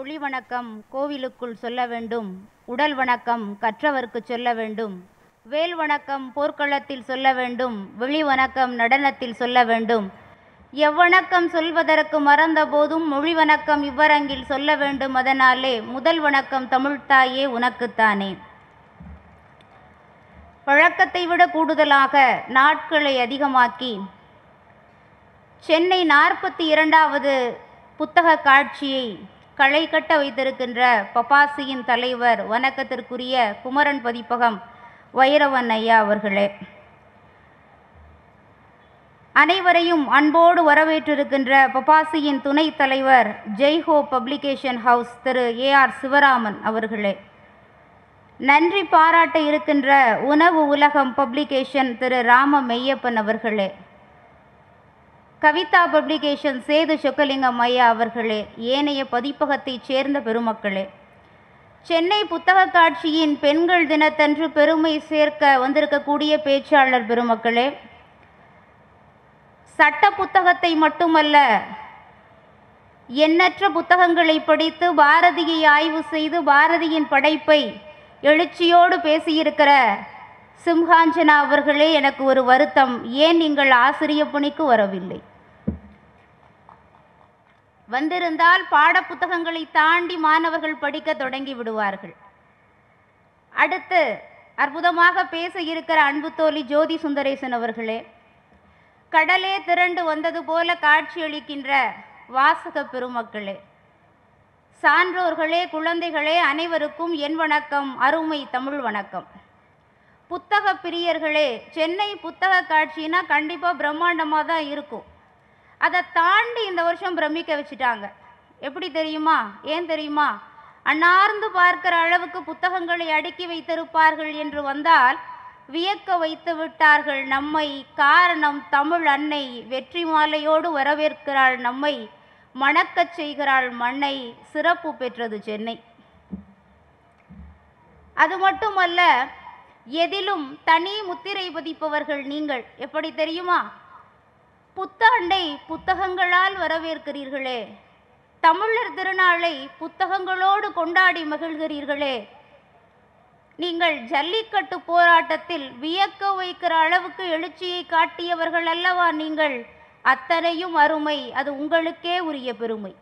ஒளி வணக்கம் கோவிலுக்குள் சொல்ல வேண்டும் உடல் வணக்கம் கற்றவர்க்கு சொல்ல வேண்டும் வேல் வணக்கம் போர்க்களத்தில் சொல்ல வேண்டும் வெளி வணக்கம் நடனத்தில் சொல்ல வேண்டும். எவ்வணக்கம் சொல்வதற்கு மறந்த போதும் மொழி வணக்கம் இவ்வரங்கில் சொல்ல வேண்டும் அதனாலே முதல் வணக்கம் தமிழ்த்தாயே உனக்குத்தானே. வழக்கத்தை விட கூடுதலாக நாட்களை அதிகமாக்கி சென்னை நாற்பத்தி இரண்டாவது புத்தக காட்சியை களை கட்ட வைத்திருக்கின்ற பப்பாசியின் தலைவர் வணக்கத்திற்குரிய குமரன் பதிப்பகம் வைரவன் ஐயா அவர்களே. அனைவரையும் அன்போடு வரவேற்றிருக்கின்ற பப்பாசியின் துணைத் தலைவர் Jaiho publication house Thiru A R Sivaraman அவர்களே. நன்றி பாராட்ட இருக்கின்ற உணவு உலகம் பப்ளிகேஷன் திரு ராம மெய்யப்பன் அவர்களே. கவிதா பப்ளிகேஷன் சேது சொக்கலிங்கம் ஐயா அவர்களே ஏனைய பதிப்பகத்தைச் சேர்ந்த பெருமக்களே. சென்னை புத்தக காட்சியின் பெண்கள் தினத்தன்று பெருமை சேர்க்க வந்திருக்கக்கூடிய பேச்சாளர் பெருமக்களே சட்ட புத்தகத்தை மட்டுமல்ல எண்ணற்ற புத்தகங்களை படித்து பாரதியை ஆய்வு செய்து பாரதியின் படைப்பை எழுச்சியோடு பேசியிருக்கிற சிம்ஹாஞ்சனா அவர்களே எனக்கு ஒரு வருத்தம். ஏன் நீங்கள் ஆசிரிய பணிக்கு வரவில்லை? வந்திருந்தால் பாடப்புத்தகங்களை தாண்டி மாணவர்கள் படிக்க தொடங்கி விடுவார்கள். அடுத்து அற்புதமாக பேச இருக்கிற அன்பு தோழி ஜோதி சுந்தரேசன் அவர்களே கடலே திரண்டு வந்தது போல காட்சியளிக்கின்ற வாசக பெருமக்களே சான்றோர்களே குழந்தைகளே அனைவருக்கும் என் வணக்கம் அருமை தமிழ் வணக்கம். புத்தக பிரியர்களே சென்னை புத்தக காட்சினா கண்டிப்பாக பிரம்மாண்டமாக தான் இருக்கும். அதை தாண்டி இந்த வருஷம் பிரமிக்க வச்சுட்டாங்க. எப்படி தெரியுமா? ஏன் தெரியுமா? அன்னார்ந்து பார்க்கிற அளவுக்கு புத்தகங்களை அடுக்கி வைத்திருப்பார்கள் என்று வந்தால் வியக்க வைத்து விட்டார்கள். நம்மை காரணம் தமிழ் அன்னை வெற்றி மாலையோடு வரவேற்கிறாள். நம்மை மணக்கச் செய்கிறாள் மண்ணை சிறப்பு பெற்றது சென்னை. அது மட்டுமல்ல எதிலும் தனி முத்திரை பதிப்பவர்கள் நீங்கள். எப்படி தெரியுமா? புத்தாண்டை புத்தகங்களால் வரவேற்கிறீர்களே. தமிழர் திருநாளை புத்தகங்களோடு கொண்டாடி மகிழ்கிறீர்களே. நீங்கள் ஜல்லிக்கட்டு போராட்டத்தில் வியக்க வைக்கிற அளவுக்கு எழுச்சியை காட்டியவர்கள் அல்லவா நீங்கள்? அத்தனையும் அருமை அது உங்களுக்கே உரிய பெருமை.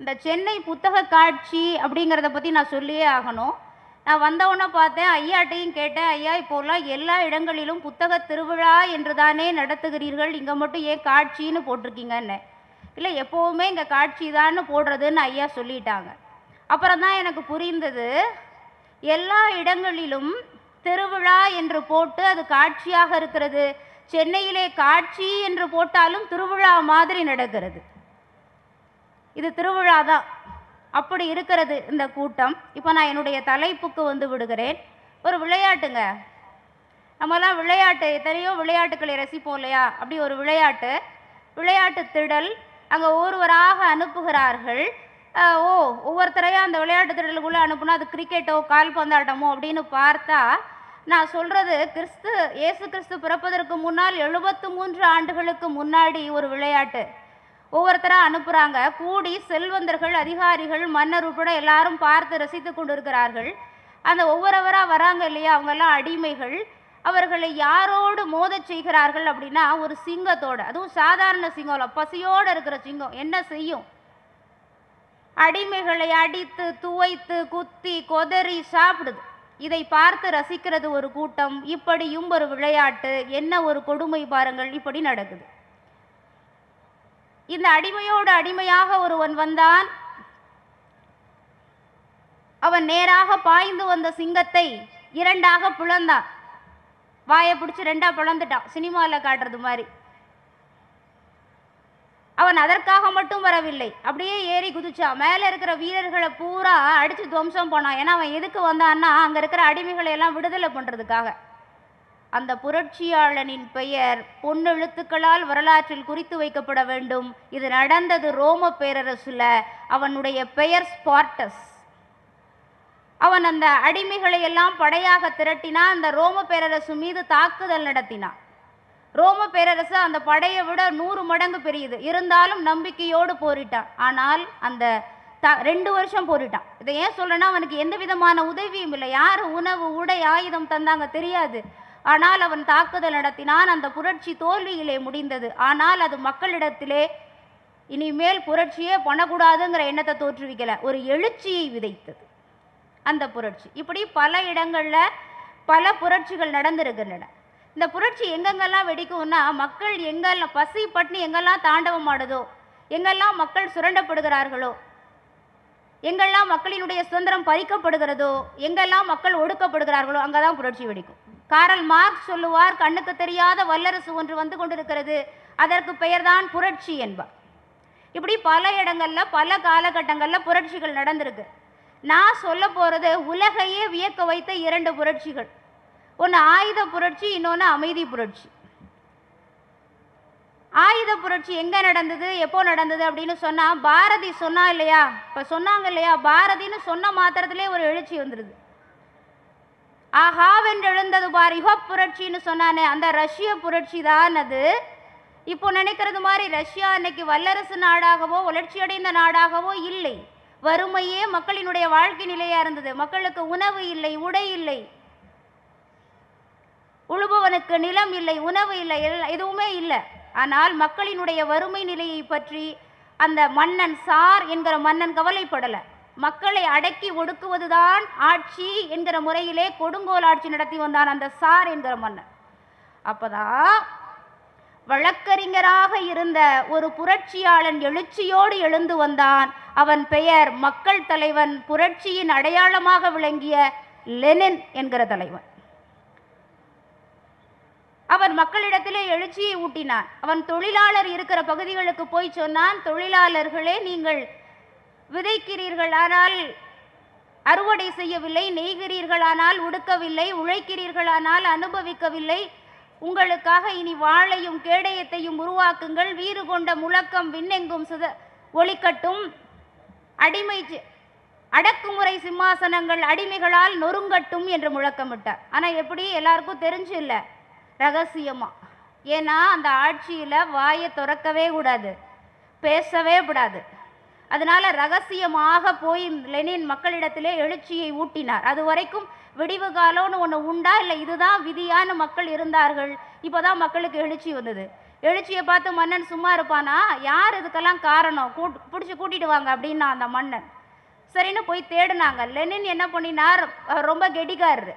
இந்த சென்னை புத்தக காட்சி அப்படிங்கிறத பற்றி நான் சொல்லியே ஆகணும். நான் வந்தவொன்னே பார்த்தேன் ஐயாட்டையும் கேட்டேன் ஐயா இப்போல்லாம் எல்லா இடங்களிலும் புத்தக திருவிழா என்று தானே நடத்துகிறீர்கள் இங்கே மட்டும் ஏன் காட்சின்னு போட்டிருக்கீங்கன்னு. இல்லை எப்போவுமே இங்கே காட்சி தான்னு போடுறதுன்னு ஐயா சொல்லிட்டாங்க. அப்புறம் தான் எனக்கு புரிந்தது எல்லா இடங்களிலும் திருவிழா என்று போட்டு அது காட்சியாக இருக்கிறது. சென்னையிலே காட்சி என்று போட்டாலும் திருவிழா மாதிரி நடக்கிறது. இது திருவிழா தான். அப்படி இருக்கிறது இந்த கூட்டம். இப்போ நான் என்னுடைய தலைப்புக்கு வந்து விடுகிறேன். ஒரு விளையாட்டுங்க. நம்மலாம் விளையாட்டு எத்தனையோ விளையாட்டுகளை ரசிப்போம் இல்லையா? அப்படி ஒரு விளையாட்டு. விளையாட்டு திடல். அங்கே ஒருவராக அனுப்புகிறார்கள். ஓ ஒவ்வொருத்தரையும் அந்த விளையாட்டு திடலுக்குள்ளே அனுப்புனா அது கிரிக்கெட்டோ கால்பந்தாட்டமோ அப்படின்னு பார்த்தா நான் சொல்கிறது கிறிஸ்து இயேசு கிறிஸ்து பிறப்பதற்கு முன்னால் எழுபத்து மூன்று ஆண்டுகளுக்கு முன்னாடி ஒரு விளையாட்டு. ஒவ்வொருத்தராக அனுப்புகிறாங்க கூடி செல்வந்தர்கள் அதிகாரிகள் மன்னர் உட்பட எல்லாரும் பார்த்து ரசித்து கொண்டிருக்கிறார்கள். அந்த ஒவ்வொருவராக வராங்க இல்லையா? அவங்கெல்லாம் அடிமைகள். அவர்களை யாரோடு மோத செய்கிறார்கள் அப்படின்னா ஒரு சிங்கத்தோட. அதுவும் சாதாரண சிங்கம் இல்லை பசியோடு இருக்கிற சிங்கம். என்ன செய்யும்? அடிமைகளை அடித்து துவைத்து குத்தி கொதறி சாப்பிடுது. இதை பார்த்து ரசிக்கிறது ஒரு கூட்டம். இப்படியும் ஒரு விளையாட்டு என்ன ஒரு கொடுமை பாருங்கள். இப்படி நடக்குது. இந்த அடிமையோடு அடிமையாக ஒருவன் வந்தான். அவன் நேராக பாய்ந்து வந்த சிங்கத்தை இரண்டாக பிளந்தான். வாயை பிடிச்சி ரெண்டா பிளந்துட்டான். சினிமாவில் காட்டுறது மாதிரி. அவன் அதற்காக மட்டும் வரவில்லை. அப்படியே ஏறி குதிச்சான். மேலே இருக்கிற வீரர்களை பூரா அடித்து துவம்சம் போனான் ஏன்னா அவன் எதுக்கு வந்தான்னா அங்கே இருக்கிற அடிமைகளை எல்லாம் விடுதலை பண்ணுறதுக்காக அந்த புரட்சியாளனின் பெயர் பொன்னெழுத்துக்களால் வரலாற்றில் குறித்து வைக்கப்பட வேண்டும். இது நடந்தது ரோம பேரரசுல. அவனுடைய பெயர் ஸ்பார்டஸ். அவன் அந்த அடிமைகளை எல்லாம் படையாக திரட்டினான் அந்த ரோம பேரரசு மீது தாக்குதல் நடத்தினான் ரோம பேரரசு அந்த படையை விட நூறு மடங்கு பெரியது. இருந்தாலும் நம்பிக்கையோடு போரிட்டான். ஆனால் அந்த த ரெண்டு வருஷம் போரிட்டான். இதை ஏன் சொல்றேன்னா அவனுக்கு எந்த விதமான உதவியும் இல்லை. யார் உணவு உடை ஆயுதம் தந்தாங்க தெரியாது. ஆனால் அவன் தாக்குதல் நடத்தினான். அந்த புரட்சி தோல்வியிலே முடிந்தது. ஆனால் அது மக்களிடத்திலே இனிமேல் புரட்சியே பண்ணக்கூடாதுங்கிற எண்ணத்தை தோற்றுவிக்கல. ஒரு எழுச்சியை விதைத்தது அந்த புரட்சி. இப்படி பல இடங்களில் பல புரட்சிகள் நடந்திருக்கின்றன. இந்த புரட்சி எங்கெங்கெல்லாம் வெடிக்கும்னா மக்கள் எங்கெல்லாம் பசி பட்டினி எங்கெல்லாம் தாண்டவம் ஆடுதோ எங்கெல்லாம் மக்கள் சுரண்டப்படுகிறார்களோ எங்கெல்லாம் மக்களினுடைய சுதந்திரம் பறிக்கப்படுகிறதோ எங்கெல்லாம் மக்கள் ஒடுக்கப்படுகிறார்களோ அங்கே தான் புரட்சி வெடிக்கும். காரல் மார்க்ஸ் சொல்லுவார் கண்ணுக்கு தெரியாத வல்லரசு ஒன்று வந்து கொண்டிருக்கிறது. அதற்கு பெயர்தான் புரட்சி என்பார். இப்படி பல இடங்களில் பல காலகட்டங்களில் புரட்சிகள் நடந்திருக்கு. நான் சொல்ல போகிறது உலகையே வியக்க வைத்த இரண்டு புரட்சிகள். ஒன்று ஆயுத புரட்சி இன்னொன்று அமைதி புரட்சி. ஆயுத புரட்சி எங்கே நடந்தது எப்போ நடந்தது அப்படின்னு சொன்னால் பாரதி சொன்னா இல்லையா? இப்போ சொன்னாங்க இல்லையா? பாரதின்னு சொன்ன மாத்திரத்திலே ஒரு எழுச்சி வந்துருது. ஆஹாவென்றெழுந்தது பார் யுகப் புரட்சின்னு சொன்னானே அந்த ரஷ்ய புரட்சி தான் அது. இப்போ நினைக்கிறது மாதிரி ரஷ்யா இன்னைக்கு வல்லரசு நாடாகவோ வளர்ச்சியடைந்த நாடாகவோ இல்லை. வறுமையே மக்களினுடைய வாழ்க்கை நிலையாக இருந்தது. மக்களுக்கு உணவு இல்லை உடை இல்லை. உழுபவனுக்கு நிலம் இல்லை உணவு இல்லை எதுவுமே இல்லை. ஆனால் மக்களினுடைய வறுமை நிலையை பற்றி அந்த மன்னன் சார் என்கிற மன்னன் கவலைப்படலை. மக்களை அடக்கி ஒடுக்குவதுதான் ஆட்சி என்கிற முறையிலே கொடுங்கோல் ஆட்சி நடத்தி வந்தான் அந்த சார் என்கிற மன்னன். அப்பதான் வழக்கறிஞராக இருந்த ஒரு புரட்சியாளன் எழுச்சியோடு எழுந்து வந்தான். அவன் பெயர் மக்கள் தலைவன் புரட்சியின் அடையாளமாக விளங்கிய லெனின் என்கிற தலைவன். அவன் மக்களிடத்திலே எழுச்சியை ஊட்டினான். அவன் தொழிலாளர் இருக்கிற பகுதிகளுக்கு போய் சொன்னான் தொழிலாளர்களே நீங்கள் விதைக்கிறீர்கள் ஆனால் அறுவடை செய்யவில்லை நெய்கிறீர்களானால் உடுக்கவில்லை உழைக்கிறீர்களானால் அனுபவிக்கவில்லை. உங்களுக்காக இனி வாழையும் கேடயத்தையும் உருவாக்குங்கள். வீறு கொண்ட முழக்கம் விண்ணெங்கும் சுத ஒளிக்கட்டும். அடிமை அடக்குமுறை சிம்மாசனங்கள் அடிமைகளால் நொறுங்கட்டும் என்று முழக்கமிட்டார். ஆனால் எப்படி? எல்லாருக்கும் தெரிஞ்சு இல்லை. ரகசியமாக ஏன்னா அந்த ஆட்சியில் வாயை திறக்கவே கூடாது. பேசவே கூடாது. அதனால ரகசியமாக போய் லெனின் மக்களிடத்திலே எழுச்சியை ஊட்டினார். அது வரைக்கும் விடிவு காலம்னு ஒன்று உண்டா இல்லை இதுதான் விதியான மக்கள் இருந்தார்கள். இப்போ தான் மக்களுக்கு எழுச்சி வந்தது. எழுச்சியை பார்த்து மன்னன் சும்மா இருப்பானா? யார் இதுக்கெல்லாம் காரணம்? கூட் பிடிச்சி கூட்டிட்டு வாங்க அப்படின்னா அந்த மன்னன். சரின்னு போய் தேடினாங்க. லெனின் என்ன பண்ணினார்? ரொம்ப கெடிகாரரு.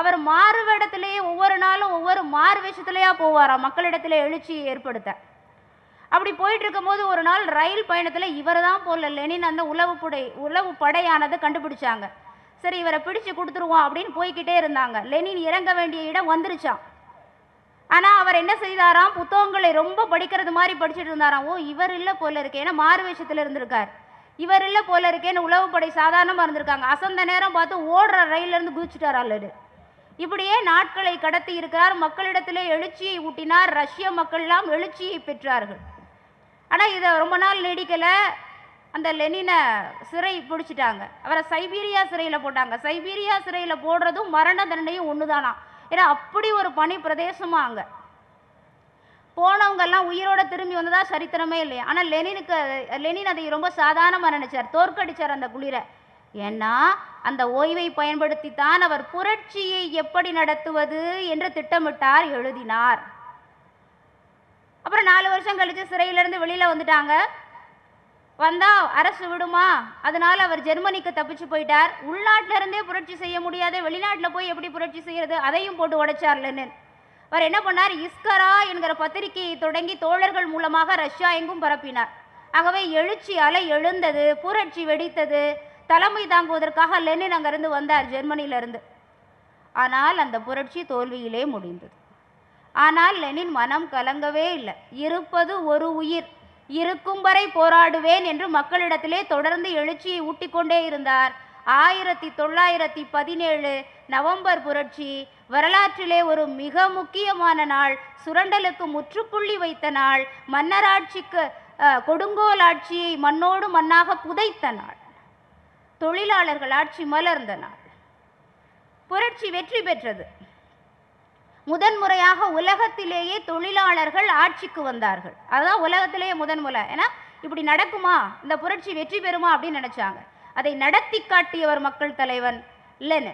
அவர் மாறு வேடத்திலேயே ஒவ்வொரு நாளும் ஒவ்வொரு மாறு வேஷத்திலேயா போவாராம். மக்களிடத்திலே எழுச்சியை ஏற்படுத்த. அப்படி போயிட்டு இருக்கும்போது ஒரு நாள் ரயில் பயணத்தில் இவர் தான் போல லெனின் அந்த உளவு புடை உளவு படையானதை கண்டுபிடிச்சாங்க. சரி இவரை பிடிச்சு கொடுத்துருவோம் அப்படின்னு போய்கிட்டே இருந்தாங்க. லெனின் இறங்க வேண்டிய இடம் வந்துருச்சான் ஆனால் அவர் என்ன செய்தாராம்? புத்தகங்களை ரொம்ப படிக்கிறது மாதிரி படிச்சுட்டு இருந்தாராம். ஓ இவர் இல்லை போல இருக்கே. ஏன்னா மாறு வேஷத்தில் இருந்திருக்கார். இவர் இல்லை போல இருக்கேன்னு உளவுப்படை சாதாரணமாக இருந்திருக்காங்க. அசந்த நேரம் பார்த்து ஓடுற ரயிலிருந்து குதிச்சுட்டார் அல்லது இப்படியே நாட்களை கடத்தி இருக்கிறார். மக்களிடத்திலே எழுச்சியை ஊட்டினார். ரஷ்ய மக்கள்லாம் எழுச்சியை பெற்றார்கள். ஆனால் இதை ரொம்ப நாள் நீடிக்கலை. அந்த லெனினை சிறை பிடிச்சிட்டாங்க. அவரை சைபீரியா சிறையில் போட்டாங்க. சைபீரியா சிறையில் போடுறதும் மரண தண்டனையும் ஒன்று தானா ஏன்னா அப்படி ஒரு பனி பிரதேசமாக அங்கே. போனவங்கெல்லாம் உயிரோட திரும்பி வந்ததா சரித்திரமே இல்லை ஆனால் லெனினுக்கு லெனின் அதை ரொம்ப சாதாரணமாக நினைச்சார். தோற்கடிச்சார் அந்த குளிரை. ஏன்னா அந்த ஓய்வை பயன்படுத்தித்தான் அவர் புரட்சியை எப்படி நடத்துவது என்று திட்டமிட்டார் எழுதினார். அப்புறம் நாலு வருஷம் கழித்து சிறையிலேருந்து வெளியில் வந்துட்டாங்க. வந்தால் அரசு விடுமா? அதனால் அவர் ஜெர்மனிக்கு தப்பிச்சு போயிட்டார். உள்நாட்டிலிருந்தே புரட்சி செய்ய முடியாத. வெளிநாட்டில் போய் எப்படி புரட்சி செய்கிறது அதையும் போட்டு உடைச்சார் லெனின். அவர் என்ன பண்ணார்? இஸ்கரா என்கிற பத்திரிகையை தொடங்கி தோழர்கள் மூலமாக ரஷ்யா எங்கும் பரப்பினார். ஆகவே எழுச்சி அலை எழுந்தது புரட்சி வெடித்தது தலைமை தாங்குவதற்காக லெனின் அங்கிருந்து வந்தார் ஜெர்மனியிலிருந்து. ஆனால் அந்த புரட்சி தோல்வியிலே முடிந்தது. ஆனால் லெனின் மனம் கலங்கவே இல்லை. இருப்பது ஒரு உயிர். இருக்கும் வரை போராடுவேன் என்று மக்களிடத்திலே தொடர்ந்து எழுச்சியை ஊட்டிக்கொண்டே இருந்தார். ஆயிரத்தி தொள்ளாயிரத்தி பதினேழு நவம்பர் புரட்சி வரலாற்றிலே ஒரு மிக முக்கியமான நாள் சுரண்டலுக்கு முற்றுப்புள்ளி வைத்த நாள் மன்னராட்சிக்கு கொடுங்கோல் ஆட்சியை மண்ணோடு மண்ணாக புதைத்த நாள். தொழிலாளர்கள் ஆட்சி மலர்ந்த நாள். புரட்சி வெற்றி பெற்றது. முதன்முறையாக உலகத்திலேயே தொழிலாளர்கள் ஆட்சிக்கு வந்தார்கள். அதுதான் உலகத்திலேயே முதன்முறை. ஏன்னா இப்படி நடக்குமா? இந்த புரட்சி வெற்றி பெறுமா? அப்படின்னு நினைச்சாங்க. அதை நடத்தி காட்டியவர் மக்கள் தலைவன் இல்லைன்னு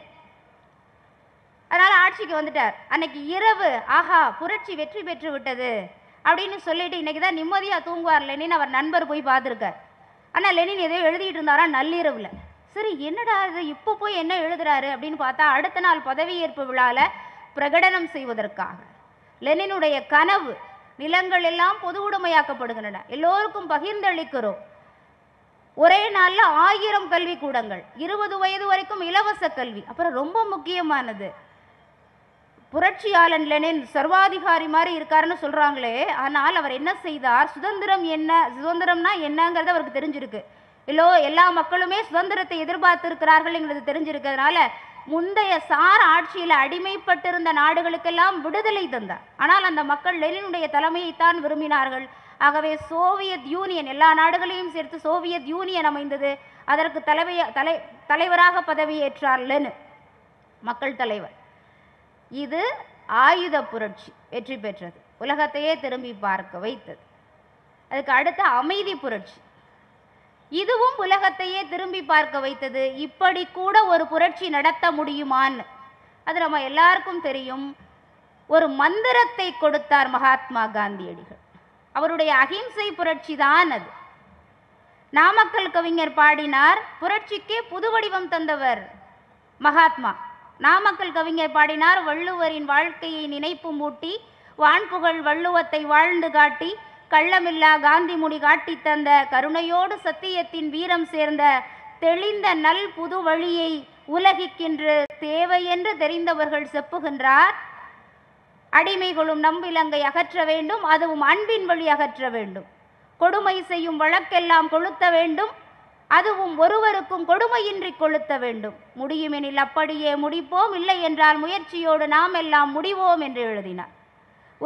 அதனால் ஆட்சிக்கு வந்துட்டார். அன்னைக்கு இரவு ஆஹா புரட்சி வெற்றி பெற்று விட்டது அப்படின்னு சொல்லிட்டு இன்னைக்கு தான் நிம்மதியாக தூங்குவார் லெனின். அவர் நண்பர் போய் பார்த்துருக்கார். ஆனால் லெனின் எதையோ எழுதிட்டு இருந்தாரா? நள்ளிரவில். சரி என்னடா இது? இப்போ போய் என்ன எழுதுறாரு? அப்படின்னு பார்த்தா அடுத்த நாள் பதவியேற்பு விழாவில் பிரகடனம் செய்வதற்காக. லெனினுடைய கனவு நிலங்கள் எல்லாம் பொது உடைமையாக்கப்படுகின்றன. எல்லோருக்கும் பகிர்ந்தளிக்கிறோம். ஒரே நாளில் ஆயிரம் கல்வி கூடங்கள் இருபது வயது வரைக்கும் இலவச கல்வி. அப்புறம் ரொம்ப முக்கியமானது புரட்சியாளன் லெனின் சர்வாதிகாரி மாதிரி இருக்காருன்னு சொல்கிறாங்களே ஆனால் அவர் என்ன செய்தார்? சுதந்திரம் என்ன? சுதந்திரம்னா என்னங்கிறது அவருக்கு தெரிஞ்சிருக்கு. இல்லோ எல்லா மக்களுமே சுதந்திரத்தை எதிர்பார்த்திருக்கிறார்கள்ங்கிறது தெரிஞ்சிருக்கிறதுனால முந்தைய சார் ஆட்சியில் அடிமைப்பட்டிருந்த நாடுகளுக்கெல்லாம் விடுதலை தந்தார் ஆனால் அந்த மக்கள் லெனினுடைய தலைமையைத்தான் விரும்பினார்கள். ஆகவே சோவியத் யூனியன் எல்லா நாடுகளையும் சேர்த்து சோவியத் யூனியன் அமைந்தது. அதற்கு தலைவைய தலை தலைவராக பதவியேற்றார் லெனு மக்கள் தலைவர். இது ஆயுத புரட்சி வெற்றி பெற்றது. உலகத்தையே திரும்பி பார்க்க வைத்தது. அதுக்கு அடுத்த அமைதி புரட்சி. இதுவும் உலகத்தையே திரும்பி பார்க்க வைத்தது. இப்படி கூட ஒரு புரட்சி நடத்த முடியுமான்னு அது நம்ம எல்லாருக்கும் தெரியும். ஒரு மந்திரத்தை கொடுத்தார் மகாத்மா காந்தியடிகள். அவருடைய அகிம்சை புரட்சி தான் அது. நாமக்கல் கவிஞர் பாடினார் புரட்சிக்கே புது வடிவம் தந்தவர் மகாத்மா. நாமக்கல் கவிஞர் பாடினார் வள்ளுவரின் வாழ்க்கையை நினைப்பு மூட்டி வான்புகழ் வள்ளுவத்தை வாழ்ந்து காட்டி கள்ளமில்லா காந்தி முடி காட்டித் தந்த கருணையோடு சத்தியத்தின் வீரம் சேர்ந்த தெளிந்த நல் புது வழியை தேவை தேவையென்று தெரிந்தவர்கள் செப்புகின்றார். அடிமைகளும் நம்பிலங்கை அகற்ற வேண்டும் அதுவும் அன்பின் வழி அகற்ற வேண்டும். கொடுமை செய்யும் வழக்கெல்லாம் கொளுத்த வேண்டும் அதுவும் ஒருவருக்கும் கொடுமையின்றி கொளுத்த வேண்டும். முடியுமெனில் அப்படியே முடிப்போம் இல்லை என்றால் முயற்சியோடு நாம் எல்லாம் முடிவோம் என்று எழுதினார்.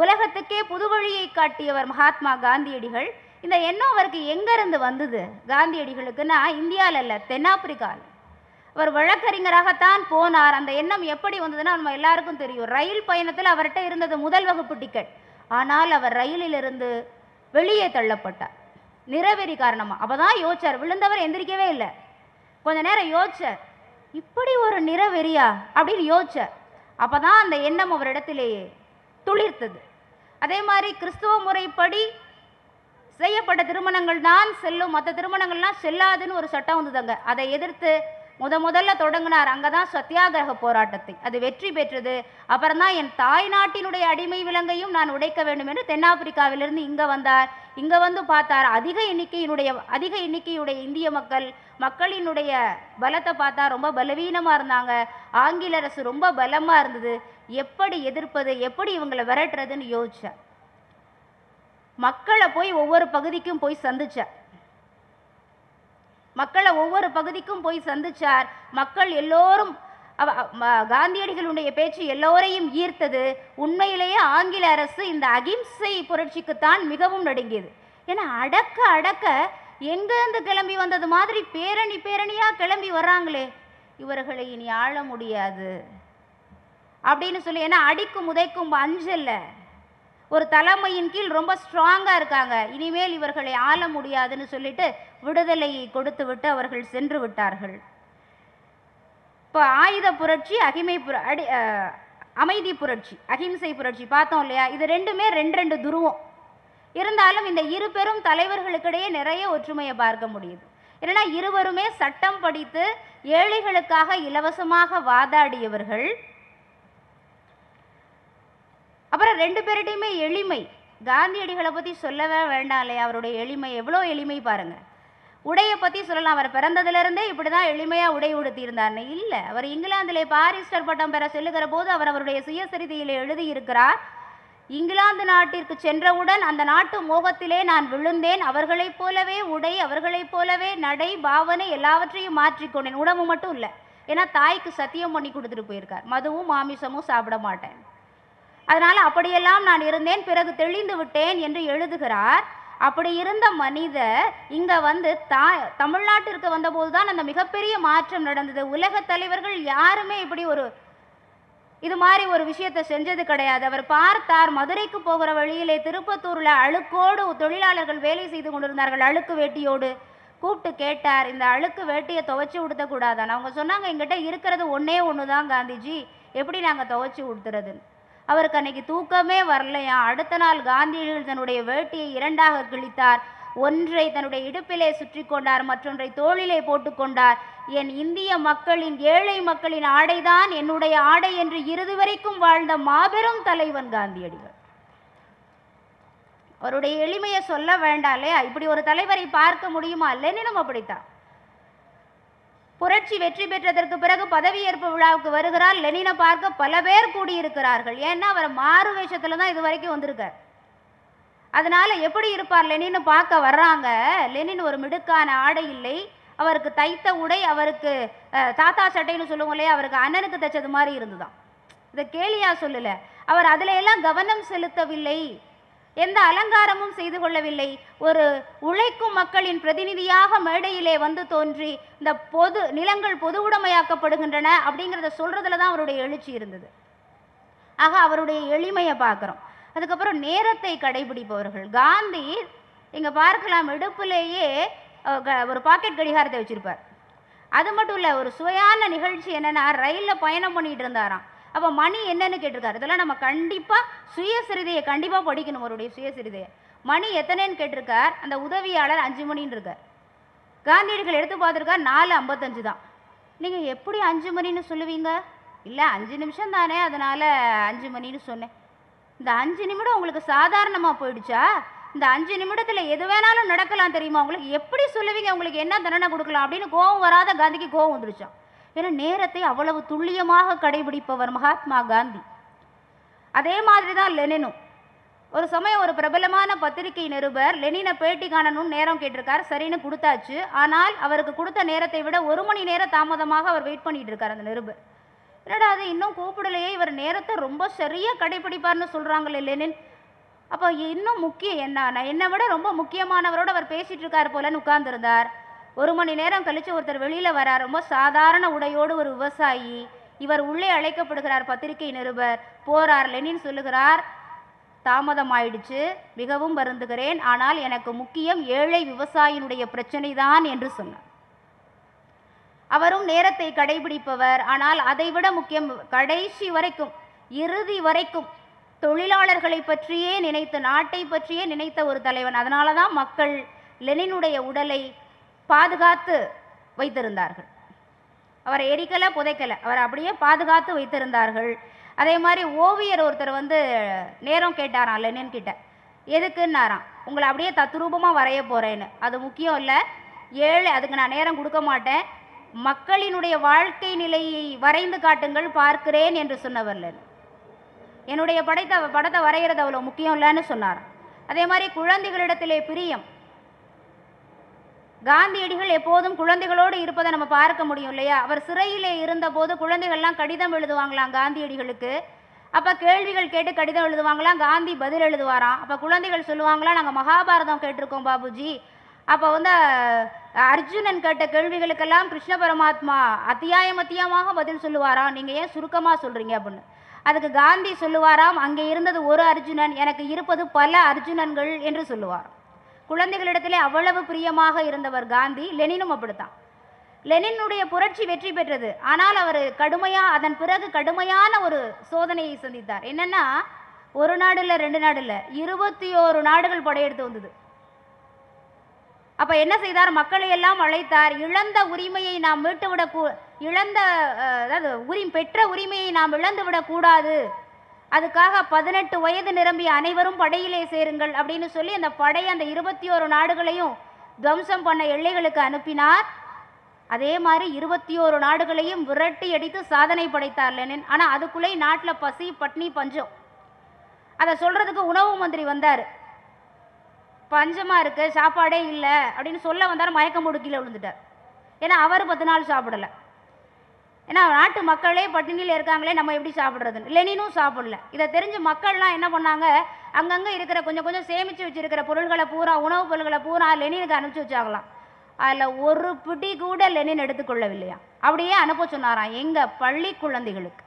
உலகத்துக்கே புது வழியை காட்டியவர் மகாத்மா காந்தியடிகள். இந்த எண்ணம் அவருக்கு எங்கேருந்து வந்தது? காந்தியடிகளுக்குன்னா இந்தியாவில் இல்லை தென்னாப்பிரிக்காவில் அவர் வழக்கறிஞராகத்தான் போனார். அந்த எண்ணம் எப்படி வந்ததுன்னா நம்ம எல்லாருக்கும் தெரியும். ரயில் பயணத்தில் அவர்கிட்ட இருந்தது முதல் வகுப்பு டிக்கெட். ஆனால் அவர் ரயிலிலிருந்து வெளியே தள்ளப்பட்டார். நிறவெறி காரணமாக அப்போ தான் யோசிச்சார். விழுந்தவர் எந்திரிக்கவே இல்லை. கொஞ்ச நேரம் யோசிச்சார். இப்படி ஒரு நிறவெறியா? அப்படின்னு யோசிச்சார். அப்போ தான் அந்த எண்ணம் அவரிடத்திலேயே துளிர்த்தது. அதே மாதிரி கிறிஸ்துவ முறைப்படி செய்யப்பட்ட திருமணங்கள் தான் செல்லும். மற்ற திருமணங்கள்லாம் செல்லாதுன்னு ஒரு சட்டம் வந்ததுங்க. அதை எதிர்த்து முத முதல்ல தொடங்கினார். அங்கே தான் சத்தியாகிரக போராட்டத்தை. அது வெற்றி பெற்றது. அப்புறம் தான் என் தாய் நாட்டினுடைய அடிமை விலங்கையும் நான் உடைக்க வேண்டும் என்று தென்னாப்பிரிக்காவிலிருந்து இங்கே வந்தார். இங்கே வந்து பார்த்தார். அதிக எண்ணிக்கையினுடைய அதிக எண்ணிக்கையுடைய இந்திய மக்கள் மக்களினுடைய பலத்தை பார்த்தா ரொம்ப பலவீனமாக இருந்தாங்க. ஆங்கில அரசு ரொம்ப பலமாக இருந்தது. எப்படி எதிர்ப்பது எப்படி இவங்களை விரட்டுறதுன்னு யோசித்தேன் மக்களை போய் ஒவ்வொரு பகுதிக்கும் போய் சந்திச்சார் மக்களை ஒவ்வொரு பகுதிக்கும் போய் சந்திச்சார். மக்கள் எல்லோரும் காந்தியடிகளுடைய பேச்சு எல்லோரையும் ஈர்த்தது. உண்மையிலேயே ஆங்கில அரசு இந்த அகிம்சை புரட்சிக்குத்தான் மிகவும் நடுங்கியது. ஏன்னா அடக்க அடக்க எங்கேருந்து கிளம்பி வந்தது மாதிரி பேரணி பேரணியாக கிளம்பி வர்றாங்களே. இவர்களை இனி ஆள முடியாது. அப்படின்னு சொல்லி ஏன்னா அடிக்கும் உதைக்கும் அஞ்சல்ல. ஒரு தலைமையின் கீழ் ரொம்ப ஸ்ட்ராங்காக இருக்காங்க. இனிமேல் இவர்களை ஆள முடியாதுன்னு சொல்லிட்டு விடுதலையை கொடுத்து விட்டு அவர்கள் சென்று விட்டார்கள். இப்போ ஆயுத புரட்சி அகிமை புர அடி அமைதி புரட்சி அகிம்சை புரட்சி பார்த்தோம் இல்லையா? இது ரெண்டுமே ரெண்டு ரெண்டு துருவம். இருந்தாலும் இந்த இரு பெரும் தலைவர்களுக்கிடையே நிறைய ஒற்றுமையை பார்க்க முடியுது. ஏன்னா இருவருமே சட்டம் படித்து ஏழைகளுக்காக இலவசமாக வாதாடியவர்கள். அப்புறம் ரெண்டு பேர்கிட்டையுமே எளிமை. காந்தியடிகளை பற்றி சொல்லவே வேண்டாம் இல்லையா அவருடைய எளிமை. எவ்வளோ எளிமை பாருங்கள் உடையை பற்றி சொல்லலாம். அவர் பிறந்ததுலேருந்தே இப்படி தான் எளிமையாக உடை உடுத்தியிருந்தார்னு. இல்லை அவர் இங்கிலாந்திலே பாரிஸ்டர் பட்டம் பெற செல்லுகிற போது அவர் அவருடைய சுயசரிதியில் எழுதியிருக்கிறார். இங்கிலாந்து நாட்டிற்கு சென்றவுடன் அந்த நாட்டு மோகத்திலே நான் விழுந்தேன். அவர்களைப் போலவே உடை அவர்களைப் போலவே நடை பாவனை எல்லாவற்றையும் மாற்றிக்கொண்டேன் உடம்பு மட்டும் இல்லை ஏன்னா தாய்க்கு சத்தியம் பண்ணி கொடுத்துட்டு போயிருக்கார். மதுவும் மாமிசமும் சாப்பிட மாட்டேன். அதனால் அப்படியெல்லாம் நான் இருந்தேன் பிறகு தெளிந்து விட்டேன் என்று எழுதுகிறார். அப்படி இருந்த மனிதர் இங்கே வந்து தா தமிழ்நாட்டிற்கு வந்தபோது தான் அந்த மிகப்பெரிய மாற்றம் நடந்தது. உலக தலைவர்கள் யாருமே இப்படி ஒரு இது மாதிரி ஒரு விஷயத்தை செஞ்சது கிடையாது. அவர் பார்த்தார் மதுரைக்கு போகிற வழியிலே திருப்பத்தூரில் அழுக்கோடு தொழிலாளர்கள் வேலை செய்து கொண்டிருந்தார்கள் அழுக்கு வேட்டியோடு கூப்பிட்டு கேட்டார். இந்த அழுக்கு வேட்டியை துவைச்சி உடுத்தக்கூடாதான் அவங்க சொன்னாங்க எங்கிட்ட இருக்கிறது ஒன்றே ஒன்று தான் காந்திஜி. எப்படி நாங்கள் துவைச்சி உடுத்துறதுன்னு? அவருக்கு அன்னைக்கு தூக்கமே வரலையா? அடுத்த நாள் காந்தியடிகள் தன்னுடைய வேட்டியை இரண்டாக கிழித்தார். ஒன்றை தன்னுடைய இடுப்பிலே சுற்றி கொண்டார் மற்றொன்றை தோளிலே போட்டுக்கொண்டார் என் இந்திய மக்களின் ஏழை மக்களின் ஆடைதான் என்னுடைய ஆடை என்று இறுதி வரைக்கும் வாழ்ந்த மாபெரும் தலைவன் காந்தியடிகள். அவருடைய எளிமையை சொல்ல வேண்டாலே இப்படி ஒரு தலைவரை பார்க்க முடியுமா? லெனினும் அப்படித்தான். புரட்சி வெற்றி பெற்றதற்கு பிறகு பதவியேற்பு விழாவுக்கு வருகிறார். லெனினை பார்க்க பல பேர் கூடியிருக்கிறார்கள். ஏன்னா அவர் மாறு வேஷத்தில் தான் இது வரைக்கும் வந்திருக்கார். அதனால் எப்படி இருப்பார் லெனின்னு பார்க்க வர்றாங்க. லெனின் ஒரு மிடுக்கான ஆடை இல்லை. அவருக்கு தைத்த உடை அவருக்கு தாத்தா சட்டைன்னு சொல்லுவோம் இல்லையா? அவருக்கு அண்ணனுக்கு தைச்சது மாதிரி இருந்துதான். இதை கேலியா சொல்லலை. அவர் அதில் எல்லாம் கவனம் செலுத்தவில்லை. எந்த அலங்காரமும் செய்து கொள்ளவில்லை. ஒரு உழைக்கும் மக்களின் பிரதிநிதியாக மேடையிலே வந்து தோன்றி இந்த பொது நிலங்கள் பொது உடைமையாக்கப்படுகின்றன அப்படிங்கிறத சொல்றதுல தான் அவருடைய எழுச்சி இருந்தது. ஆக அவருடைய எளிமையை பார்க்குறோம். அதுக்கப்புறம் நேரத்தை கடைபிடிப்பவர்கள். காந்தி இங்கே பார்க்கலாம் இடுப்புலேயே க- ஒரு பாக்கெட் கடிகாரத்தை வச்சுருப்பார். அது மட்டும் இல்லை ஒரு சுவையான நிகழ்ச்சி என்னென்னா ரயிலில் பயணம் பண்ணிகிட்டு இருந்தாராம். அப்போ மணி என்னன்னு கேட்டிருக்காரு. இதெல்லாம் நம்ம கண்டிப்பாக சுயசரிதையை கண்டிப்பாக படிக்கணும் அவருடைய சுயசரிதையை. மணி எத்தனைன்னு கேட்டிருக்கார். அந்த உதவியாளர் அஞ்சு மணின்னு இருக்கார். காந்தியடிகள் எடுத்து பார்த்துருக்கார் நாலு ஐம்பத்தஞ்சு தான். நீங்கள் எப்படி அஞ்சு மணின்னு சொல்லுவீங்க? இல்லை அஞ்சு நிமிஷம் தானே அதனால் அஞ்சு மணின்னு சொன்னேன். இந்த அஞ்சு நிமிடம் உங்களுக்கு சாதாரணமாக போயிடுச்சா? இந்த அஞ்சு நிமிடத்தில் எது வேணாலும் நடக்கலாம் தெரியுமா உங்களுக்கு? எப்படி சொல்லுவீங்க? உங்களுக்கு என்ன தண்டனை கொடுக்கலாம் அப்படின்னு கோவம் வராத காந்திக்கு கோவம் வந்துருச்சான் ஏன்னா நேரத்தை அவ்வளவு துல்லியமாக கடைபிடிப்பவர் மகாத்மா காந்தி. அதே மாதிரி தான் லெனினும். ஒரு சமயம் ஒரு பிரபலமான பத்திரிகை நிருபர் லெனினை பேட்டி காணணும்னு நேரம் கேட்டிருக்கார் சரின்னு கொடுத்தாச்சு. ஆனால் அவருக்கு கொடுத்த நேரத்தை விட ஒரு மணி நேரம் தாமதமாக அவர் வெயிட் பண்ணிட்டு இருக்கார் அந்த நிருபர். என்னடா அது இன்னும் கூப்பிடலையே இவர் நேரத்தை ரொம்ப சரியாக கடைபிடிப்பார்னு சொல்கிறாங்களே லெனின். அப்போ இன்னும் முக்கியம் என்ன? என்னை விட ரொம்ப முக்கியமானவரோடு அவர் பேசிகிட்டு இருக்கார் போலன்னு உட்கார்ந்துருந்தார். ஒரு மணி நேரம் கழித்து ஒருத்தர் வெளியில் வரார். ரொம்ப சாதாரண உடையோடு ஒரு விவசாயி. இவர் உள்ளே அழைக்கப்படுகிறார் பத்திரிகை நிருபர். போறார் லெனின் சொல்லுகிறார் தாமதம் ஆயிடுச்சு மிகவும் வருந்துகிறேன் ஆனால் எனக்கு முக்கியம் ஏழை விவசாயினுடைய பிரச்சனை தான் என்று சொன்னார். அவரும் நேரத்தை கடைபிடிப்பவர் ஆனால் அதைவிட முக்கியம் கடைசி வரைக்கும் இறுதி வரைக்கும் தொழிலாளர்களை பற்றியே நினைத்த நாட்டை பற்றியே நினைத்த ஒரு தலைவன். அதனால தான் மக்கள் லெனினுடைய உடலை பாதுகாத்து வைத்திருந்தார்கள். அவரை எரிக்கலை புதைக்கலை. அவரை அப்படியே பாதுகாத்து வைத்திருந்தார்கள். அதே மாதிரி ஓவியர் ஒருத்தர் வந்து நேரம் கேட்டாராம் லெனின் கிட்ட. எதுக்குன்னாராம் உங்களை அப்படியே தத்ரூபமாக வரைய போகிறேன்னு அது முக்கியம் இல்லை. ஏழு அதுக்கு நான் நேரம் கொடுக்க மாட்டேன். மக்களினுடைய வாழ்க்கை நிலையை வரைந்து காட்டுங்கள் பார்க்கிறேன் என்று சொன்னவர் லெனின். என்னுடைய படைத்த படத்தை வரைகிறது அவ்வளோ முக்கியம் இல்லைன்னு சொன்னார் அதே மாதிரி குழந்தைகளிடத்திலே பிரியம். காந்தியடிகள் எப்போதும் குழந்தைகளோடு இருப்பதை நம்ம பார்க்க முடியும் இல்லையா? அவர் சிறையிலே இருந்தபோது குழந்தைகள்லாம் கடிதம் எழுதுவாங்களாம் காந்தியடிகளுக்கு. அப்போ கேள்விகள் கேட்டு கடிதம் எழுதுவாங்களாம் காந்தி பதில் எழுதுவாராம். அப்போ குழந்தைகள் சொல்லுவாங்களாம் நாங்கள் மகாபாரதம் கேட்டிருக்கோம் பாபுஜி. அப்போ வந்து அர்ஜுனன் கேட்ட கேள்விகளுக்கெல்லாம் கிருஷ்ண பரமாத்மா அத்தியாயம் அத்தியாயமாக பதில் சொல்லுவாராம். நீங்கள் ஏன் சுருக்கமாக சொல்கிறீங்க அப்படின்னு. அதுக்கு காந்தி சொல்லுவாராம் அங்கே இருந்தது ஒரு அர்ஜுனன் எனக்கு இருப்பது பல அர்ஜுனன்கள் என்று சொல்லுவார் குழந்தைகளிடத்திலே அவ்வளவு பிரியமாக இருந்தவர் காந்தி லெனினும் அப்படித்தான். லெனினுடைய புரட்சி வெற்றி பெற்றது. ஆனால் அவர் கடுமையாக அதன் பிறகு கடுமையான ஒரு சோதனையை சந்தித்தார். என்னன்னா ஒரு நாடு இல்லை ரெண்டு நாடு இல்லை இருபத்தி ஓரு நாடுகள் படையெடுத்து வந்தது. அப்போ என்ன செய்தார்? மக்களை எல்லாம் அழைத்தார். இழந்த உரிமையை நாம் மீட்டுவிட கூ இழந்த அதாவது உரி பெற்ற உரிமையை நாம் இழந்து விடக்கூடாது அதுக்காக பதினெட்டு வயது நிரம்பிய அனைவரும் படையிலே சேருங்கள் அப்படின்னு சொல்லி அந்த படை அந்த இருபத்தி ஓரு நாடுகளையும் துவம்சம் பண்ண எல்லைகளுக்கு அனுப்பினார். அதே மாதிரி இருபத்தி ஓரு நாடுகளையும் விரட்டி அடித்து சாதனை படைத்தார் லெனின். ஆனால் அதுக்குள்ளே நாட்டில் பசி பட்னி பஞ்சம். அதை சொல்கிறதுக்கு உணவு மந்திரி வந்தார். பஞ்சமாக இருக்குது சாப்பாடே இல்லை அப்படின்னு சொல்ல வந்தார் மயக்கம் போட்டு கீழே விழுந்துட்டார். ஏன்னா அவர் பத்து நாள் சாப்பிடல. ஏன்னா நாட்டு மக்களே பட்டினியில் இருக்காங்களே நம்ம எப்படி சாப்பிட்றதுன்னு லெனினும் சாப்பிடல. இதை தெரிஞ்சு மக்கள்லாம் என்ன பண்ணாங்க? அங்கங்கே இருக்கிற கொஞ்சம் கொஞ்சம் சேமித்து வச்சுருக்கிற பொருள்களை பூரா உணவுப் பொருள்களை பூரா லெனினுக்கு அனுப்பிச்சி வச்சாங்களாம். அதில் ஒரு பிடி கூட லெனின் எடுத்துக்கொள்ளவில்லையா? அப்படியே அனுப்ப சொன்னாராம். எங்கள் பள்ளி குழந்தைகளுக்கு.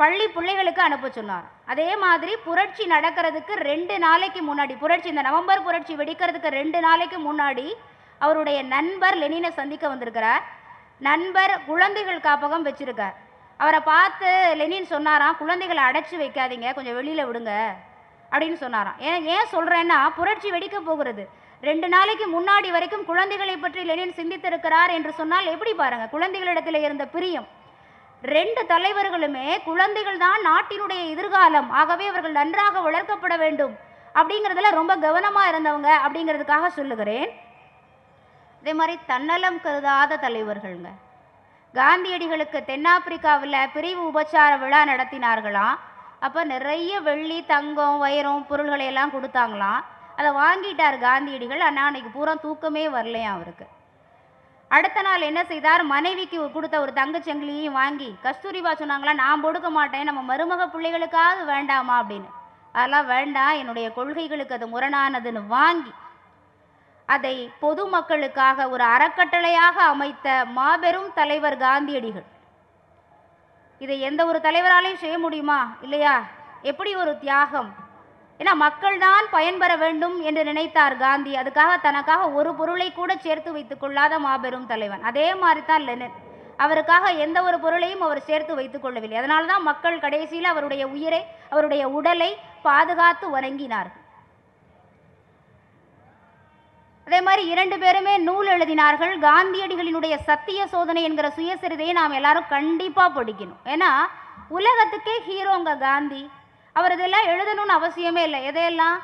பள்ளி பிள்ளைகளுக்கு அனுப்ப சொன்னார் அதே மாதிரி புரட்சி நடக்கிறதுக்கு ரெண்டு நாளைக்கு முன்னாடி புரட்சி இந்த நவம்பர் புரட்சி வெடிக்கிறதுக்கு ரெண்டு நாளைக்கு முன்னாடி அவருடைய நண்பர் லெனினை சந்திக்க வந்திருக்கிறார். நண்பர் குழந்தைகள் காப்பகம் வச்சுருக்கார். அவரை பார்த்து லெனின் சொன்னாராம் குழந்தைகளை அடைச்சி வைக்காதீங்க கொஞ்சம் வெளியில் விடுங்க அப்படின்னு சொன்னாராம். ஏன் ஏன் சொல்கிறேன்னா புரட்சி வெடிக்க போகிறது. ரெண்டு நாளைக்கு முன்னாடி வரைக்கும் குழந்தைகளை பற்றி லெனின் சிந்தித்திருக்கிறார் என்று சொன்னால் எப்படி பாருங்கள் குழந்தைகளிடத்தில் இருந்த பிரியம். ரெண்டு தலைவர்களுமே குழந்தைகள் தான் நாட்டினுடைய எதிர்காலம் ஆகவே அவர்கள் நன்றாக வளர்க்கப்பட வேண்டும் அப்படிங்கிறதுல ரொம்ப கவனமாக இருந்தவங்க அப்படிங்கிறதுக்காக சொல்லுகிறேன். அதே மாதிரி தன்னலம் கருதாத தலைவர்கள்ங்க. காந்தியடிகளுக்கு தென்னாப்பிரிக்காவில் பிரிவு உபச்சார விழா நடத்தினார்களாம். அப்போ நிறைய வெள்ளி தங்கம் வைரம் பொருள்களை எல்லாம் கொடுத்தாங்களாம். அதை வாங்கிட்டார் காந்தியடிகள். ஆனால் அன்னைக்கு பூரா தூக்கமே வரலையாம் அவருக்கு. அடுத்த நாள் என்ன செய்தார்? மனைவிக்கு கொடுத்த ஒரு தங்கச்சங்கிலியையும் வாங்கி கஸ்தூரிபா சொன்னாங்களா? நான் கொடுக்க மாட்டேன். நம்ம மருமக பிள்ளைகளுக்காவது வேண்டாமா? அப்படின்னு. அதெல்லாம் வேண்டாம். என்னுடைய கொள்கைகளுக்கு அது முரணானதுன்னு வாங்கி அதை பொதுமக்களுக்காக ஒரு அறக்கட்டளையாக அமைத்த மாபெரும் தலைவர் காந்தியடிகள். இதை எந்த ஒரு தலைவராலையும் செய்ய முடியுமா? இல்லையா? எப்படி ஒரு தியாகம்? ஏன்னா மக்கள் தான் பயன்பெற வேண்டும் என்று நினைத்தார் காந்தி. அதுக்காக தனக்காக ஒரு பொருளை கூட சேர்த்து வைத்துக் கொள்ளாத மாபெரும் தலைவன். அதே மாதிரி தான் லெனின். அவருக்காக எந்த ஒரு பொருளையும் அவர் சேர்த்து வைத்துக் கொள்ளவில்லை. அதனால தான் மக்கள் கடைசியில் அவருடைய உயிரை அவருடைய உடலை பாதுகாத்து வணங்கினார்கள். அதே மாதிரி இரண்டு பேருமே நூல் எழுதினார்கள். காந்தியடிகளினுடைய சத்திய சோதனை என்கிற சுயசரிதையை நாம் எல்லாரும் கண்டிப்பாக படிக்கணும். ஏன்னா உலகத்துக்கே ஹீரோங்க காந்தி. அவர் இதெல்லாம் எழுதணும்னு அவசியமே இல்லை. எதையெல்லாம்?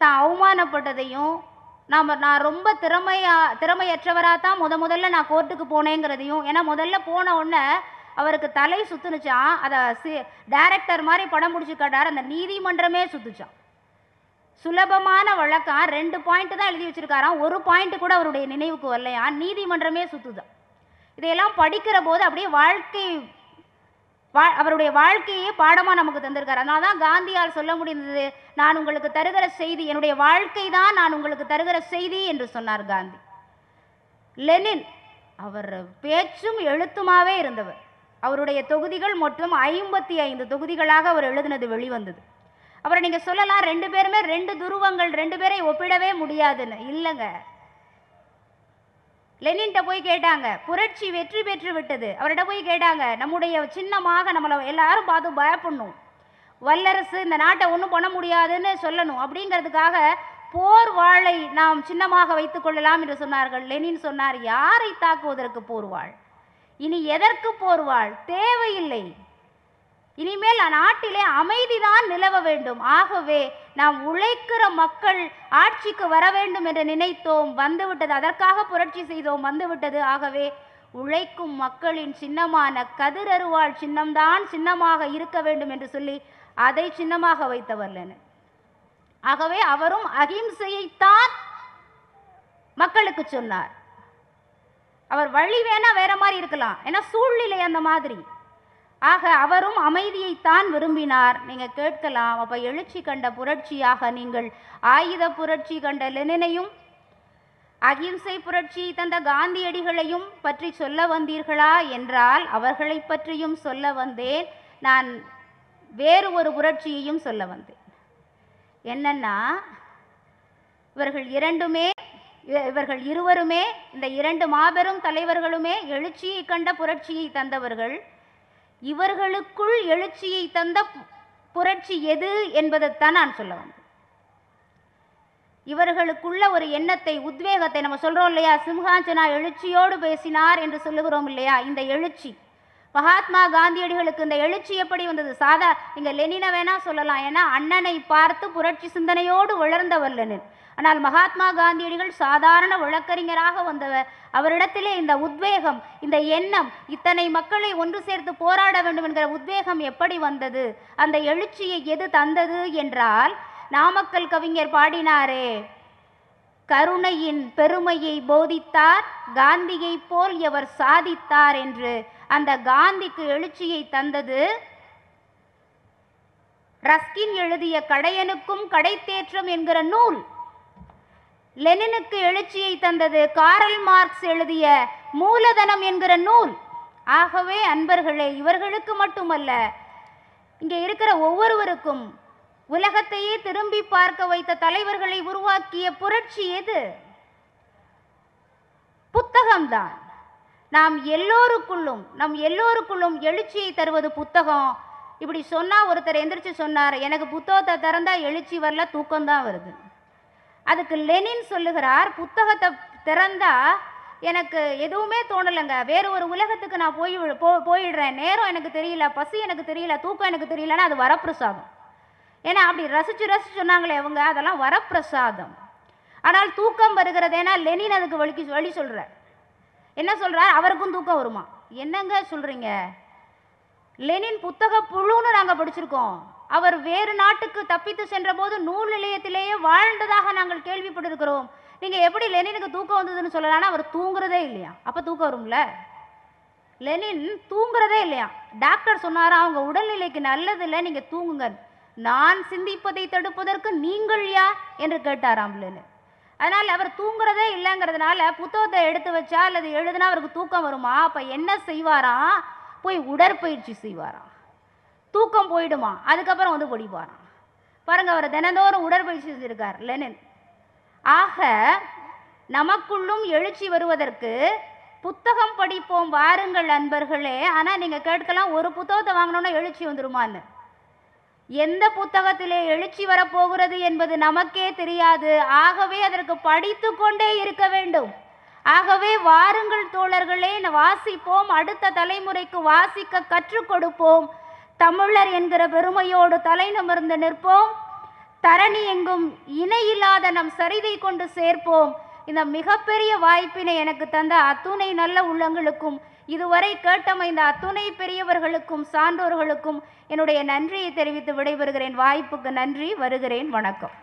தான் அவமானப்பட்டதையும் நாம் நான் ரொம்ப திறமையா திறமையற்றவராக தான் முத முதல்ல நான் கோர்ட்டுக்கு போனேங்கிறதையும் ஏன்னா முதல்ல போன உடனே அவருக்கு தலை சுத்துனுச்சான் அதை சி டைரக்டர் மாதிரி படம் பிடிச்சி காட்டார் அந்த நீதிமன்றமே சுத்துச்சான் சுலபமான வழக்கம் ரெண்டு பாயிண்ட் தான் எழுதி வச்சிருக்காராம். ஒரு பாயிண்ட் கூட அவருடைய நினைவுக்கு வரலையா? நீதிமன்றமே சுத்துதான் இதையெல்லாம் படிக்கிற போது அப்படியே வாழ்க்கை வா அவருடைய வாழ்க்கையே பாடமாக நமக்கு தந்திருக்காரு. அதனால தான் காந்தியால் சொல்ல முடிந்தது நான் உங்களுக்கு தருகிற செய்தி என்னுடைய வாழ்க்கை தான் நான் உங்களுக்கு தருகிற செய்தி என்று சொன்னார் காந்தி. லெனின் அவர் பேச்சும் எழுத்துமாவே இருந்தவர். அவருடைய தொகுதிகள் மொத்தம் ஐம்பத்தி ஐந்து தொகுதிகளாக அவர் எழுதினது வெளிவந்தது. அவரை நீங்கள் சொல்லலாம் ரெண்டு பேருமே ரெண்டு துருவங்கள் ரெண்டு பேரை ஒப்பிடவே முடியாதுன்னு. இல்லைங்க. லெனின்ட்ட போய் கேட்டாங்க புரட்சி வெற்றி பெற்று விட்டது. அவர்கிட்ட போய் கேட்டாங்க நம்முடைய சின்னமாக நம்மளை எல்லாரும் பார்த்து பயப்படணும். வல்லரசு இந்த நாட்டை ஒன்றும் பண்ண முடியாதுன்னு சொல்லணும். அப்படிங்கிறதுக்காக போர் வாளை நாம் சின்னமாக வைத்துக் கொள்ளலாம் என்று சொன்னார்கள். லெனின் சொன்னார் யாரை தாக்குவதற்கு போர்வாள் இனி எதற்கு போர்வாள் தேவையில்லை. இனிமேல் நாட்டிலே அமைதிதான் நிலவ வேண்டும். ஆகவே நாம் உழைக்கிற மக்கள் ஆட்சிக்கு வர வேண்டும் என்று நினைத்தோம். வந்துவிட்டது. அதற்காக புரட்சி செய்தோம். வந்துவிட்டது. ஆகவே உழைக்கும் மக்களின் சின்னமான கதிரருவாள் சின்னம்தான் சின்னமாக இருக்க வேண்டும் என்று சொல்லி அதை சின்னமாக வைத்தவர் லெனின். ஆகவே அவரும் அகிம்சையைத்தான் மக்களுக்கு சொன்னார். அவர் வழி வேணா வேற மாதிரி இருக்கலாம். ஏன்னா சூழ்நிலை அந்த மாதிரி. ஆக அவரும் அமைதியைத்தான் விரும்பினார். நீங்கள் கேட்கலாம். அப்போ எழுச்சி கண்ட புரட்சியாக நீங்கள் ஆயுத புரட்சி கண்ட லெனினையும் அகிம்சை புரட்சியை தந்த காந்தியடிகளையும் பற்றி சொல்ல வந்தீர்களா? என்றால் அவர்களை பற்றியும் சொல்ல வந்தேன். நான் வேறு ஒரு புரட்சியையும் சொல்ல வந்தேன். என்னன்னா இவர்கள் இரண்டுமே இவர்கள் இருவருமே இந்த இரண்டு மாபெரும் தலைவர்களுமே எழுச்சியை கண்ட புரட்சியை தந்தவர்கள். இவர்களுக்குள் எழுச்சியை தந்த புரட்சி எது என்பதைத்தான் நான் சொல்ல வந்தேன். இவர்களுக்குள்ள ஒரு எண்ணத்தை உத்வேகத்தை நம்ம சொல்கிறோம் இல்லையா? சிம்ஹாஞ்சனா எழுச்சியோடு பேசினார் என்று சொல்லுகிறோம் இல்லையா? இந்த எழுச்சி. மகாத்மா காந்தியடிகளுக்கு இந்த எழுச்சி எப்படி வந்தது? சாதா நீங்கள் லெனினை வேணா சொல்லலாம். ஏன்னா அண்ணனை பார்த்து புரட்சி சிந்தனையோடு வளர்ந்தவர் லெனின். ஆனால் மகாத்மா காந்தியடிகள் சாதாரண வழக்கறிஞராக வந்தவர். அவரிடத்திலே இந்த உத்வேகம் இந்த எண்ணம் இத்தனை மக்களை ஒன்று சேர்த்து போராட வேண்டும் என்கிற உத்வேகம் எப்படி வந்தது? அந்த எழுச்சியை எது தந்தது என்றால் நாமக்கல் கவிஞர் பாடினாரே கருணையின் பெருமையை போதித்தார் காந்தியைப் போல் எவர் சாதித்தார் என்று. அந்த காந்திக்கு எழுச்சியை தந்தது ரஸ்கின் எழுதிய கடையனுக்கும் கடைத்தேற்றம் என்கிற நூல். லெனினுக்கு எழுச்சியை தந்தது காரல் மார்க்ஸ் எழுதிய மூலதனம் என்கிற நூல். ஆகவே அன்பர்களே இவர்களுக்கு மட்டுமல்ல இங்கே இருக்கிற ஒவ்வொருவருக்கும் உலகத்தையே திரும்பி பார்க்க வைத்த தலைவர்களை உருவாக்கிய புரட்சி எது? புத்தகம்தான். நாம் எல்லோருக்குள்ளும் நம் எல்லோருக்குள்ளும் எழுச்சியை தருவது புத்தகம். இப்படி சொன்னால் ஒருத்தர் எந்திரிச்சு சொன்னார் எனக்கு புத்தகத்தை திறந்தால் எழுச்சி வரல தூக்கம்தான் வருது. அதுக்கு லெனின் சொல்லுகிறார் புத்தகத்தை திறந்தா எனக்கு எதுவுமே தோணலைங்க. வேறு ஒரு உலகத்துக்கு நான் போய் போ போயிடுறேன். நேரம் எனக்கு தெரியல பசி எனக்கு தெரியல தூக்கம் எனக்கு தெரியலன்னா அது வரப்பிரசாதம். ஏன்னா அப்படி ரசிச்சு ரசிச்சு சொன்னாங்களே அவங்க அதெல்லாம் வரப்பிரசாதம். ஆனால் தூக்கம் வருகிறது ஏன்னா லெனின் அதுக்கு வழிக்கு வழி சொல்கிறார் என்ன சொல்கிறார் அவருக்கும் தூக்கம் வருமா? என்னங்க சொல்கிறீங்க லெனின் புத்தக புழுன்னு நாங்கள் படிச்சிருக்கோம். அவர் வேறு நாட்டுக்கு தப்பித்து சென்றபோது நூல் நிலையத்திலேயே வாழ்ந்ததாக நாங்கள் கேள்விப்பட்டிருக்கிறோம். நீங்கள் எப்படி லெனினுக்கு தூக்கம் வந்ததுன்னு சொல்லலாம்னா அவர் தூங்குறதே இல்லையா? அப்போ தூக்கம் வரும்ல? லெனின் தூங்குறதே இல்லையா? டாக்டர் சொன்னாரா அவங்க உடல்நிலைக்கு நல்லதில்லை நீங்கள் தூங்குங்க. நான் சிந்திப்பதை தடுப்பதற்கு நீங்கள் யார்? என்று கேட்டாராம் லெனின். அதனால் அவர் தூங்குறதே இல்லைங்கிறதுனால புத்தகத்தை எடுத்து வச்சா அல்லது எழுதுனா அவருக்கு தூக்கம் வருமா? அப்போ என்ன செய்வாராம்? போய் உடற்பயிற்சி செய்வாராம். தூக்கம் போயிடுமா? அதுக்கப்புறம் வந்து படிப்பாராம் பாருங்கள் அவர் தினந்தோறும் உடற்பயிற்சி செஞ்சிருக்கார் லெனின். ஆக நமக்குள்ளும் எழுச்சி வருவதற்கு புத்தகம் படிப்போம் வாருங்கள் அன்பர்களே. ஆனால் நீங்கள் கேட்கலாம் ஒரு புத்தகத்தை வாங்கினோன்னா எழுச்சி வந்துருமான்னு. எந்த புத்தகத்திலே எழுச்சி வரப்போகிறது என்பது நமக்கே தெரியாது. ஆகவே அதற்கு படித்து கொண்டே இருக்க வேண்டும். ஆகவே வாருங்கள் தோழர்களே வாசிப்போம் அடுத்த தலைமுறைக்கு வாசிக்க கற்றுக் கொடுப்போம். தமிழர் என்கிற பெருமையோடு தலை நிமிர்ந்து நிற்போம். தரணி எங்கும் இணையில்லாத நம் சரிதை கொண்டு சேர்ப்போம். இந்த மிகப்பெரிய வாய்ப்பினை எனக்கு தந்த அத்துணை நல்ல உள்ளங்களுக்கும் இதுவரை கேட்டமைந்த அத்துணை பெரியவர்களுக்கும் சான்றோர்களுக்கும் என்னுடைய நன்றியை தெரிவித்து விடைபெறுகிறேன். வாய்ப்புக்கு நன்றி வருகிறேன். வணக்கம்.